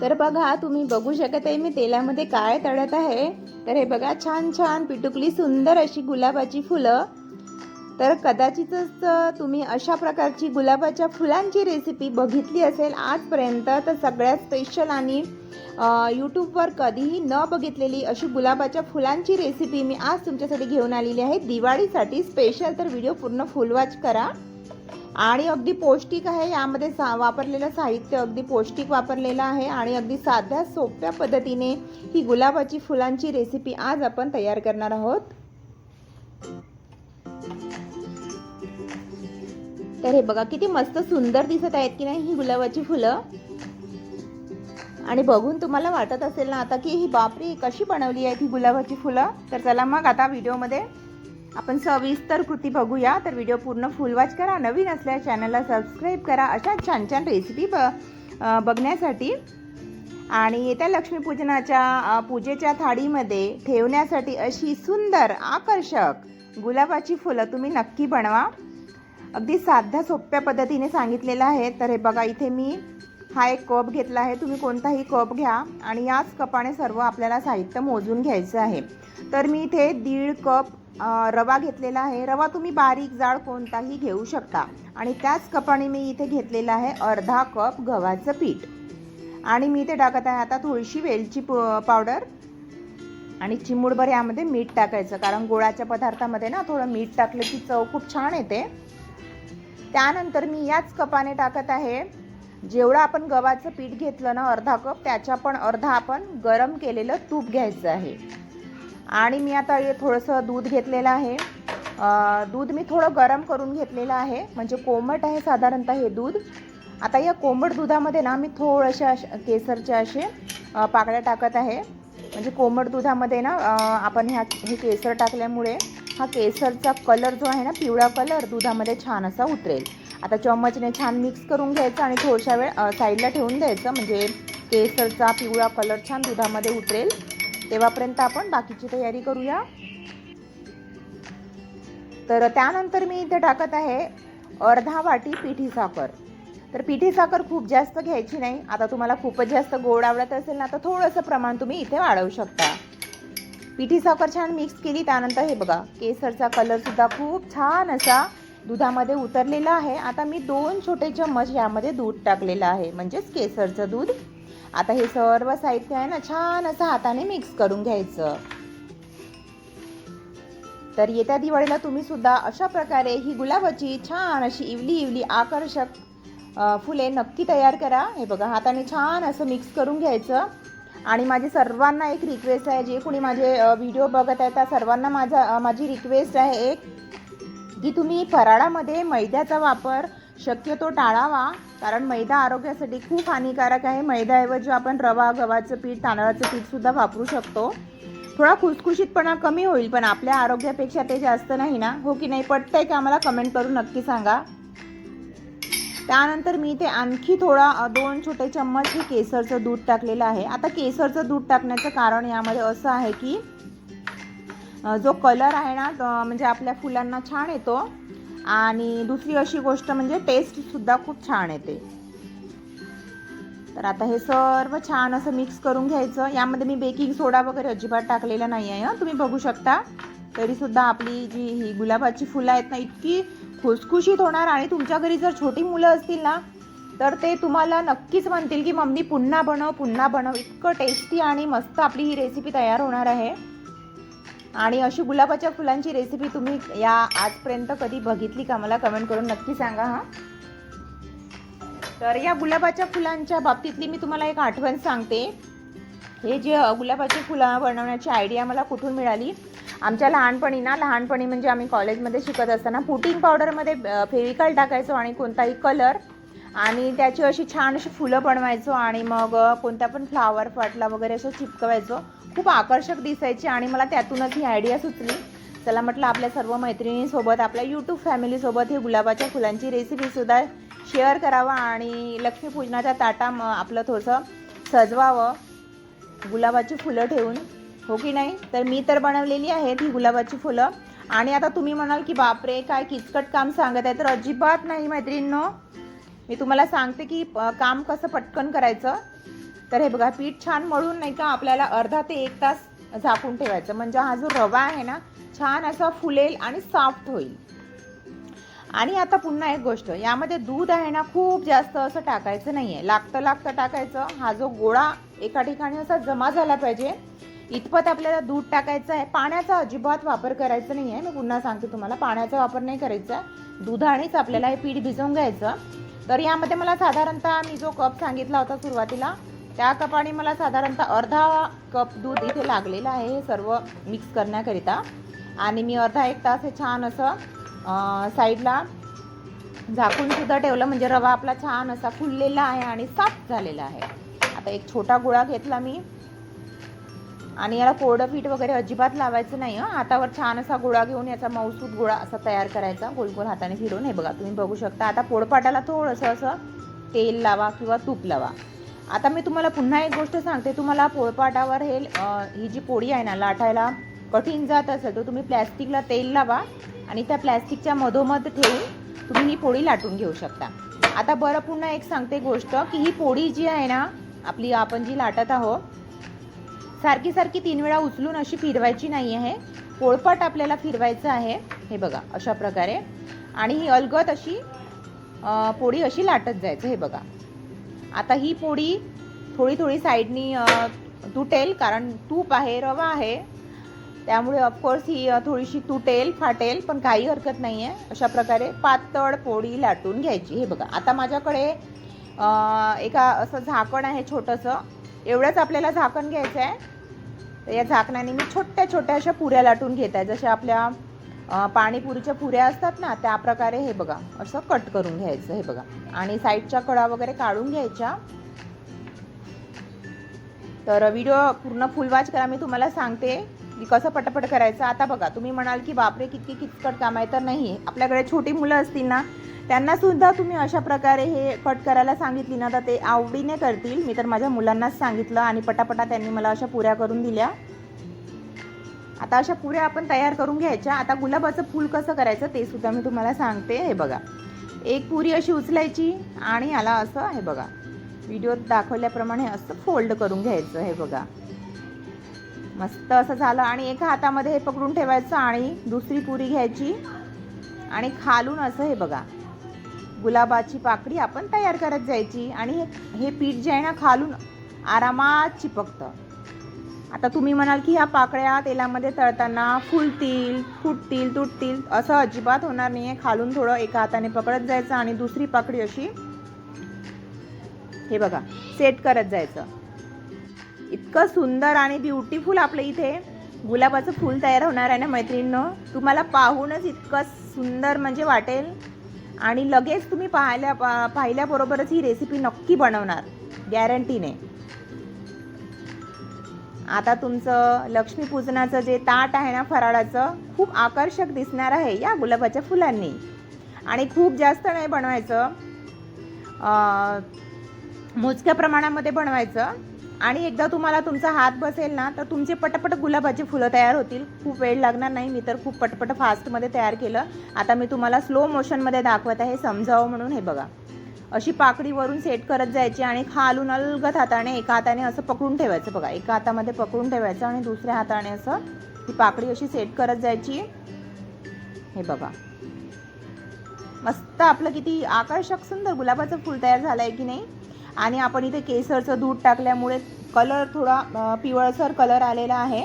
तर बघा तुम्ही बघू शकत आहे मी तेलामध्ये काय तळत आहे. तर हे बघा छान छान पिटुकली सुंदर अशी गुलाबाची फुलं. तर कदाचितच तुम्ही अशा प्रकारची गुलाबाच्या फुलांची रेसिपी बघितली असेल आजपर्यंत तर सगळ्यात स्पेशल आणि यूट्यूबवर कधीही न बघितलेली अशी गुलाबाच्या फुलांची रेसिपी मी आज तुमच्यासाठी घेऊन आलेली आहे. दिवाळीसाठी स्पेशल तर व्हिडिओ पूर्ण फुल वॉच करा. आणि अगदी पौष्टिक आहे. यामध्ये सा वापरलेलं साहित्य अगदी पौष्टिक वापरलेलं आहे आणि अगदी साध्या सोप्या पद्धतीने ही गुलाबाची फुलांची रेसिपी आज आपण तयार करणार आहोत. तर हे बघा किती मस्त सुंदर दिसत आहेत की नाही ही गुलाबाची फुलं. आणि बघून तुम्हाला वाटत असेल ना आता की ही बापरी कशी बनवली आहेत ही गुलाबाची फुलं. तर चला मग आता व्हिडिओमध्ये आपण सविस्तर कृती बघूया. तर व्हिडिओ पूर्ण फुल वॉच करा. नवीन असल्या चॅनलला सबस्क्राईब करा. अशा छान छान रेसिपी ब बघण्यासाठी. आणि येत्या लक्ष्मीपूजनाच्या पूजेच्या थाळीमध्ये ठेवण्यासाठी अशी सुंदर आकर्षक गुलाबाची फुलं तुम्ही नक्की बनवा. अगदी साध्या सोप्या पद्धतीने सांगितलेलं आहे. तर हे बघा इथे मी हा एक कप घेतला आहे. तुम्ही कोणताही कप घ्या. आणि याच कपाने सर्व आपल्याला साहित्य मोजून घ्यायचं आहे. तर मी इथे दीड कप रवा घेतलेला आहे. रवा तुम्ही बारीक जाड कोणताही घेऊ शकता. आणि त्याच कपाने मी इथे घेतलेला आहे अर्धा कप गव्हाचं पीठ. आणि मी इथे टाकत आहे आता थोडीशी वेलची पावडर. आणि चिमूडभर यामध्ये मीठ टाकायचं. कारण गोळाच्या पदार्थामध्ये ना थोडं मीठ टाकलं की चव खूप छान येते. त्यानंतर मी याच कपाने टाकत आहे. जेवढं आपण गव्हाचं पीठ घेतलं ना अर्धा कप त्याच्या पण अर्धा आपण गरम केलेलं तूप घ्यायचं आहे. आणि मी आता हे थोडंसं दूध घेतलेलं आहे. दूध मी थोडं गरम करून घेतलेलं आहे. म्हणजे कोमट आहे साधारणतः हे दूध. आता या कोमट दुधामध्ये ना मी थोडेसे केसरचे असे पाकळ्या टाकत आहे. म्हणजे कोमट दुधामध्ये ना आपण ह्या हे केसर टाकल्यामुळे हा केसरचा कलर जो आहे ना पिवळा कलर दुधामध्ये छान असा उतरेल. आता चम्मचने छान मिक्स करून घ्यायचं आणि थोडशा वेळ साईडला ठेवून द्यायचं. म्हणजे केसरचा पिवळा कलर छान दुधामध्ये उतरेल. तेव्हापर्यंत आपण बाकीची तयारी करूया. तर त्यानंतर मी इथे टाकत आहे अर्धा वाटी पिठी साखर. तर पिठी साखर खूप जास्त घ्यायची नाही. आता तुम्हाला खूपच जास्त गोड आवडत असेल ना तर थोडंसं प्रमाण तुम्ही इथे वाढवू शकता. पिठी साखर छान मिक्स केली त्यानंतर हे बघा केसरचा कलर सुद्धा खूप छान असा दुधामध्ये उतरलेला आहे. आता मी दोन छोटे चम्मच यामध्ये दूध टाकलेलं आहे म्हणजेच केसरचं दूध. आता हे सर्व साहित्य आहे ना छान असं हाताने मिक्स करून घ्यायचं. तर येत्या दिवाळीला तुम्ही सुद्धा अशा प्रकारे ही गुलाबाची छान अशी इवली इवली आकर्षक फुले नक्की तयार करा. हे बघा हाताने छान असं मिक्स करून घ्यायचं. आणि माझी सर्वांना एक रिक्वेस्ट आहे जे कोणी माझे व्हिडिओ बघत आहे त्या सर्वांना माझा माझी रिक्वेस्ट आहे एक की तुम्ही फराळामध्ये मैद्याचा वापर शक्यतो टाळावा कारण मैदा आरोग्यासाठी खूप हानिकारक आहे. मैद्याऐवजी आपण रवा गव्हाचं पीठ तांदळाचं पीठसुद्धा वापरू शकतो. थोडा खुसखुशीतपणा कमी होईल पण आपल्या आरोग्यापेक्षा ते जास्त नाही ना? हो की नाही? पटतंय का आम्हाला? कमेंट करून नक्की सांगा. त्यानंतर मी इथे आणखी थोडा दोन छोटे चम्मच हे केसरचं दूध टाकलेलं आहे. आता केसरचं दूध टाकण्याचं कारण यामध्ये असं आहे की जो कलर आहे ना म्हणजे आपल्या फुलांना छान येतो. आणि दुसरी अशी गोष्ट म्हणजे टेस्टसुद्धा खूप छान येते. तर आता हे सर्व छान असं मिक्स करून घ्यायचं. यामध्ये मी बेकिंग सोडा वगैरे अजिबात टाकलेला नाही आहे हं. तुम्ही बघू शकता. तरीसुद्धा आपली जी ही गुलाबाची फुलं आहेत ना इतकी खुसखुशीत होणार आणि तुमच्या घरी जर छोटी मुलं असतील ना तर ते तुम्हाला नक्कीच म्हणतील की मम्मी पुन्हा बनव पुन्हा बनव. इतकं टेस्टी आणि मस्त आपली ही रेसिपी तयार होणार आहे. आणि अशी गुलाबाच्या फुलांची रेसिपी तुम्ही या आजपर्यंत कधी बघितली का? मला कमेंट करून नक्की सांगा हां. तर या गुलाबाच्या फुलांच्या बाबतीतली मी तुम्हाला एक आठवण सांगते. हे जे गुलाबाची फुलं बनवण्याची आयडिया मला कुठून मिळाली? आमच्या लहानपणी ना लहानपणी म्हणजे आम्ही कॉलेजमध्ये शिकत असताना पुटिंग पावडरमध्ये फेविकॉल टाकायचो आणि कोणताही कलर आणि त्याची अशी छान अशी फुलं बनवायचो आणि मग कोणता पण फ्लावर फाटला वगैरे असं चिपकवायचो. खूप आकर्षक दिसायची आणि मला त्यातूनच ही आयडिया सुचली. चला म्हटलं आपल्या सर्व मैत्रिणींसोबत आपल्या यूट्यूब फॅमिलीसोबत ही गुलाबाच्या फुलांची रेसिपीसुद्धा शेअर करावा आणि लक्ष्मीपूजनाच्या ताटा म- आपलं थोडंसं सजवावं. गुलाबाची फुलं ठेवून हो की नाही? तर मी तर बनवलेली आहेत ही गुलाबाची फुलं. आणि आता तुम्ही म्हणाल की बापरे काय किचकट काम सांगत आहे. तर अजिबात नाही मैत्रिणींनो. मी तुम्हाला सांगते की काम कसं पटकन करायचं. तर हे बघा पीठ छान मळून नाही का आपल्याला अर्धा ते एक तास झाकून ठेवायचं. म्हणजे हा जो रवा आहे ना छान असा फुलेल आणि सॉफ्ट होईल. आणि आता पुन्हा एक गोष्ट यामध्ये दूध आहे ना खूप जास्त असं टाकायचं नाही आहे लागतं लागतं टाकायचं. हा जो गोळा एका ठिकाणी असा जमा झाला पाहिजे. इतपत आपल्याला दूध टाकायचं आहे. पाण्याचा अजिबात वापर करायचा नाही आहे मी पुन्हा सांगते तुम्हाला पाण्याचा वापर नाही करायचा. दुधानेच आपल्याला हे पीठ भिजवून घ्यायचं. तर यामध्ये मला साधारणतः मी जो कप सांगितला होता सुरुवातीला त्या कपाने मला साधारणतः अर्धा कप दूध इथे लागलेलं आहे हे सर्व मिक्स करण्याकरिता. आणि मी अर्धा एक तास हे छान असं साईडला झाकूनसुद्धा ठेवलं म्हणजे रवा आपला छान असा फुललेला आहे आणि साफ झालेला आहे. आता एक छोटा गोळा घेतला मी. आणि याला कोरडं पीठ वगैरे अजिबात लावायचं नाही हं. हातावर छान असा गोळा घेऊन याचा मौसूद गोळा असा तयार करायचा गोल गोल हाताने फिरून. हे बघा तुम्ही बघू शकता. आता पोळपाटाला थोडंसं असं तेल लावा किंवा तूप लावा. आता मी तुम्हाला पुन्हा एक गोष्ट सांगते. तुम्हाला पोळपाटावर हे ही जी पोळी आहे ना लाटायला कठीण जात असेल तर तुम्ही प्लॅस्टिकला तेल लावा आणि त्या प्लॅस्टिकच्या मधोमध ठेवून तुम्ही ही पोळी लाटून घेऊ शकता. आता बरं पुन्हा एक सांगते गोष्ट की ही पोळी जी आहे ना आपली आपण जी लाटत आहोत सारखी सारखी तीन वेळा उचलून अशी फिरवायची नाही आहे. पोळपाट आपल्याला फिरवायचं आहे हे बघा अशा प्रकारे. आणि ही अलगत अशी पोळी अशी लाटत जायचं हे बघा. आता ही पोळी थोडी थोडी साईडनी तुटेल कारण तूप आहे रवा आहे. त्यामुळे ऑफकोर्स ही थोडीशी तुटेल फाटेल पण काही हरकत नाही आहे अशा प्रकारे पातळ पोळी लाटून घ्यायची. हे बघा आता माझ्याकडे एका असं झाकण आहे छोटंसं. एवढंच आपल्याला झाकण घ्यायचं आहे तर या झाकणाने मी छोट्या छोट्या अशा पुऱ्या लाटून घेत आहे. जशा आपल्या पाणीपुरीच्या पुऱ्या असतात ना त्या प्रकारे हे बघा असं कट करून घ्यायचं हे बघा. आणि साईडच्या कडा वगैरे काढून घ्यायच्या. तर व्हिडिओ पूर्ण फुल वॉच करा मी तुम्हाला सांगते की कसं पटपट करायचं. आता बघा तुम्ही म्हणाल की बापरे किती किचकट काम आहे. तर नाही आपल्याकडे छोटी मुलं असतील ना त्यांना सुद्धा तुम्ही अशा प्रकारे हे कट करायला सांगितली ना तर ते आवडीने करतील. मी तर माझ्या मुलांनाच सांगितलं आणि पटापटा त्यांनी मला अशा पुऱ्या करून दिल्या. आता अशा पुऱ्या आपण तयार करून घ्यायच्या. आता गुलाबाचं फूल कसं करायचं ते सुद्धा मी तुम्हाला सांगते. हे बघा. एक पुरी अशी उचलायची आणि याला असं हे बघा. व्हिडिओत दाखवल्याप्रमाणे असं फोल्ड करून घ्यायचं हे बघा. मस्त असं झालं आणि एका हातामध्ये हे पकडून ठेवायचं आणि दुसरी पुरी घ्यायची. आणि खालून असं हे बघा. गुलाबाची पाकडी आपण तयार करत जायची आणि हे हे पीठ जे आहे ना खालून आरामात चिपकतं. आता तुम्ही म्हणाल की ह्या पाकळ्या तेलामध्ये तळताना फुलतील फुटतील तुटतील असं अजिबात होणार नाही आहे खालून थोडं एका हाताने पकडत जायचं आणि दुसरी पाकळी अशी हे बघा सेट करत जायचं. इतकं सुंदर आणि ब्युटिफुल आपलं इथे गुलाबाचं फूल तयार होणार आहे ना मैत्रिणीनं? तुम्हाला पाहूनच इतकं सुंदर म्हणजे वाटेल. आणि लगेच तुम्ही पाहिल्या पा- पाहिल्याबरोबरच ही रेसिपी नक्की बनवणार. गॅरंटीने आता तुमचं लक्ष्मीपूजनाचं जे ताट आहे ना फराळाचं खूप आकर्षक दिसणार आहे या गुलाबाच्या फुलांनी. आणि खूप जास्त नाही बनवायचं. मोजक्या प्रमाणामध्ये बनवायचं. आणि एकदा तुम्हाला तुमचा हात बसेल ना तर तुमचे पटपट गुलाबाची फुलं तयार होतील. खूप वेळ लागणार नाही मी तर खूप पटपट फास्टमध्ये तयार केलं. आता मी तुम्हाला स्लो मोशनमध्ये दाखवत आहे समजावं म्हणून हे बघा. अशी पाकडी वरून सेट करत जायची आणि खालून अलगत हाताने एका हाताने असं पकडून ठेवायचं बघा. एका हातामध्ये पकडून ठेवायचं आणि दुसऱ्या हाताने असं ती पाकडी अशी सेट करत जायची. हे बघा. मस्त आपलं किती आकर्षक सुंदर गुलाबाचं फूल तयार झालं आहे की नाही? आणि आपण इथे केसरचं दूध टाकल्यामुळे कलर थोडा पिवळसर कलर आलेला आहे.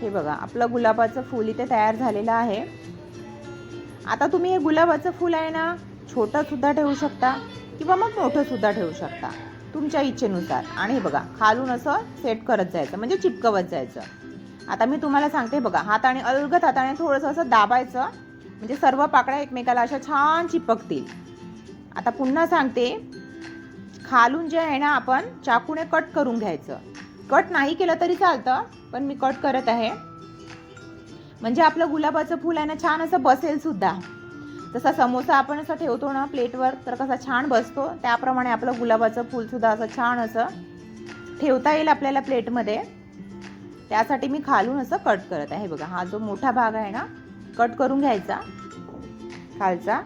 हे बघा आपलं गुलाबाचं फूल इथे तयार झालेलं आहे. आता तुम्ही हे गुलाबाचं फूल आहे ना छोटंसुद्धा ठेवू शकता किंवा मग मोठंसुद्धा ठेवू शकता तुमच्या इच्छेनुसार. आणि बघा खालून असं सेट करत जायचं म्हणजे चिपकवत जायचं. आता मी तुम्हाला सांगते बघा हाताने अलगत हाताने थोडंसं असं दाबायचं म्हणजे सर्व पाकळ्या एकमेकाला अशा छान चिपकतील. आता पुन्हा सांगते खालून जे आहे ना आपण चाकूने कट करून घ्यायचं. कट नाही केलं तरी चालतं पण मी कट करत आहे. म्हणजे आपलं गुलाबाचं फूल आहे ना छान असं बसेल सुद्धा. जसा समोसा आपण असं ठेवतो ना प्लेटवर तर कसा छान बसतो. त्याप्रमाणे आपलं गुलाबाचं फूलसुद्धा असं छान असं ठेवता येईल आपल्याला प्लेटमध्ये. त्यासाठी मी खालून असं कट करत आहे. बघा हा जो मोठा भाग आहे ना कट करून घ्यायचा. खालचा.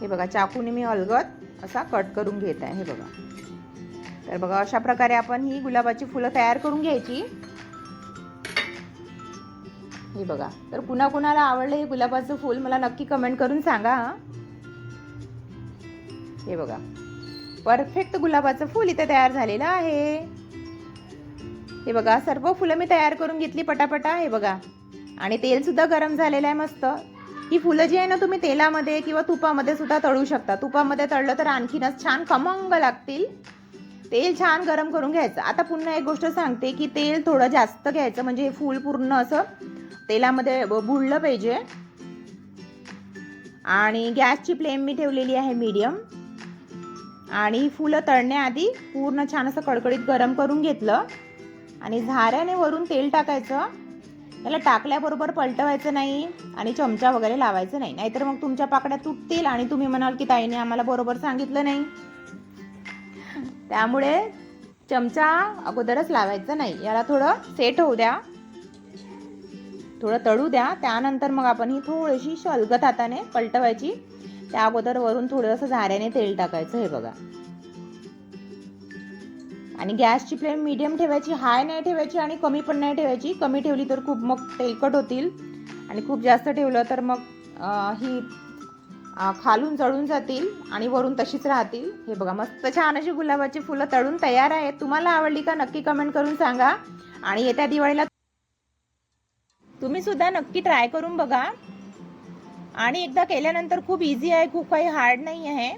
हे बघा चाकूने मी अलगद असा कट करून घेत आहे. हे बघा. तर बघा अशा प्रकारे आपण ही गुलाबाची फुलं तयार करून घ्यायची. हे बघा तर कुणा कुणाला आवडलं हे गुलाबाचं फूल मला नक्की कमेंट करून सांगा हे. बघा परफेक्ट गुलाबाचं फूल इथे तयार झालेलं आहे. हे बघा सर्व फुलं मी तयार करून घेतली पटापटा हे बघा. आणि तेल सुद्धा गरम झालेलं आहे मस्त. ही फुलं जी आहे ना तुम्ही तेलामध्ये किंवा तुपामध्ये सुद्धा तळू शकता. तुपामध्ये तळलं तर आणखीनच छान खमंग लागतील. तेल छान गरम करून घ्यायचं. आता पुन्हा एक गोष्ट सांगते की तेल थोडं जास्त घ्यायचं म्हणजे हे फूल पूर्ण असं तेलामध्ये बुडलं पाहिजे. आणि गॅसची फ्लेम मी ठेवलेली आहे मीडियम. आणि फुलं तळण्याआधी पूर्ण छान असं कडकडीत गरम करून घेतलं. आणि झाऱ्याने वरून तेल टाकायचं. त्याला टाकल्याबरोबर पलटवायचं नाही आणि चमचा वगैरे लावायचं नाही. नाहीतर मग तुमच्या पाकड्या तुटतील आणि तुम्ही म्हणाल की ताईने आम्हाला बरोबर सांगितलं नाही. त्यामुळे चमचा अगोदरच लावायचा नाही. याला थोडं सेट होऊ द्या. थोडं तळू द्या. त्यानंतर मग आपण ही थोडीशी शलगत हाताने पलटवायची. त्या अगोदर वरून थोडंसं झाऱ्याने तेल टाकायचं हे बघा. आणि गॅसची फ्लेम मीडियम ठेवायची हाय नाही ठेवायची आणि कमी पण नाही ठेवायची. कमी ठेवली तर खूप मग तेलकट होतील. आणि खूप जास्त ठेवलं तर मग ही खालून जळून जातील आणि वरून तशीच राहतील. हे बघा मस्त छान अशी गुलाबाची फुलं तळून तयार आहेत. तुम्हाला आवडली का नक्की कमेंट करून सांगा. आणि येत्या दिवाळीला तुम्ही सुद्धा नक्की ट्राय करून बघा. आणि एकदा केल्यानंतर खूप इझी आहे खूप काही हार्ड नाही आहे.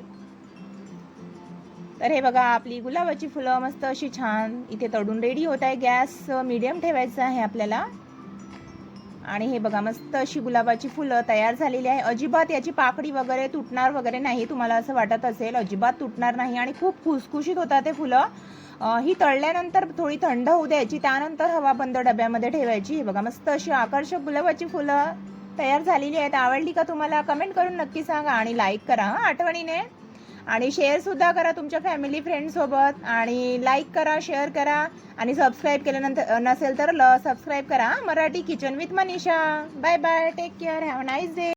तर हे बघा आपली गुलाबाची फुलं मस्त अशी छान इथे तळून रेडी होत आहे. गॅस मीडियम ठेवायचा आहे आपल्याला. आणि हे बघा मस्त अशी गुलाबाची फुलं तयार झालेली आहे. अजिबात याची पाकडी वगैरे तुटणार वगैरे नाही. तुम्हाला असं वाटत असेल अजिबात तुटणार नाही आणि खूप खुसखुशीत होतात ते फुलं. ही तळल्यानंतर थोडी थंड होऊ द्यायची त्यानंतर हवा बंद डब्यामध्ये ठेवायची. हे बघा मस्त अशी आकर्षक गुलाबाची फुलं तयार झालेली आहेत. आवडली का तुम्हाला? कमेंट करून नक्की सांगा आणि लाईक करा हां आठवणीने. आणि शेअरसुद्धा करा तुमच्या फॅमिली फ्रेंडसोबत आणि लाईक करा शेअर करा. आणि सबस्क्राईब केल्यानंतर नसेल तर ल सबस्क्राईब करा. Marathi kitchen with Manisha bye bye take care have nice day